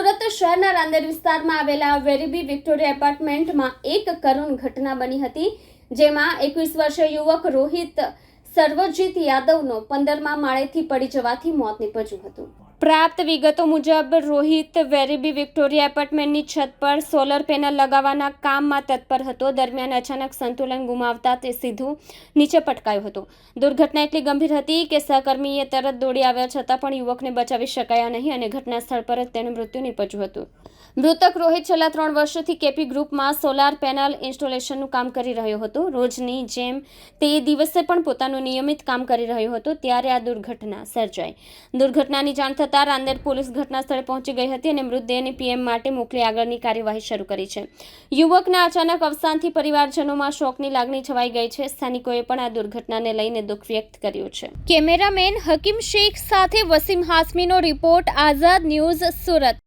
સુરત શહેરના રાંદેર વિસ્તારમાં આવેલા વેરીબી વિક્ટોરિયા એપાર્ટમેન્ટમાં એક કરુણ ઘટના બની હતી, જેમાં એકવીસ વર્ષીય યુવક રોહિત સર્વજીત યાદવનો પંદરમા માળેથી પડી જવાથી મોત નીપજ્યું હતું. પ્રાપ્ત વિગતો મુજબ, રોહિત વેરીબી વિક્ટોરિયા એપાર્ટમેન્ટની છત પર સોલર પેનલ લગાવવાના કામમાં તત્પર હતો. દરમિયાન અચાનક સંતુલન ગુમાવતા તે સીધું નીચે પટકાયો હતો. દુર્ઘટના એટલી ગંભીર હતી કે સહકર્મીએ તરત દોડી આવ્યા છતાં પણ યુવકને બચાવી શકાયા નહીં અને ઘટના સ્થળ પર જ તેનું મૃત્યુ નીપજ્યું હતું. મૃતક રોહિત છેલ્લા ત્રણ વર્ષોથી કેપી ગ્રુપમાં સોલાર પેનલ ઇન્સ્ટોલેશનનું કામ કરી રહ્યો હતો. રોજની જેમ તે દિવસે પણ પોતાનું નિયમિત કામ કરી રહ્યો હતો, ત્યારે આ દુર્ઘટના સર્જાઈ. દુર્ઘટનાની જાણ થતાં રાંદેર પોલીસ ઘટના સ્થળે પહોંચી ગઈ હતી અને મૃતદેહને પીએમ માટે મોકલી આગળની કાર્યવાહી શરૂ કરી છે. યુવકના અચાનક અવસાનથી પરિવારજનોમાં શોકની લાગણી છવાઈ ગઈ છે. સ્થાનિકોએ પણ આ દુર્ઘટનાને લઈને દુઃખ વ્યક્ત કર્યું છે. કેમેરામેન હકીમ શેખ સાથે વસીમ હાસમીનો રિપોર્ટ, આઝાદ ન્યૂઝ સુરત.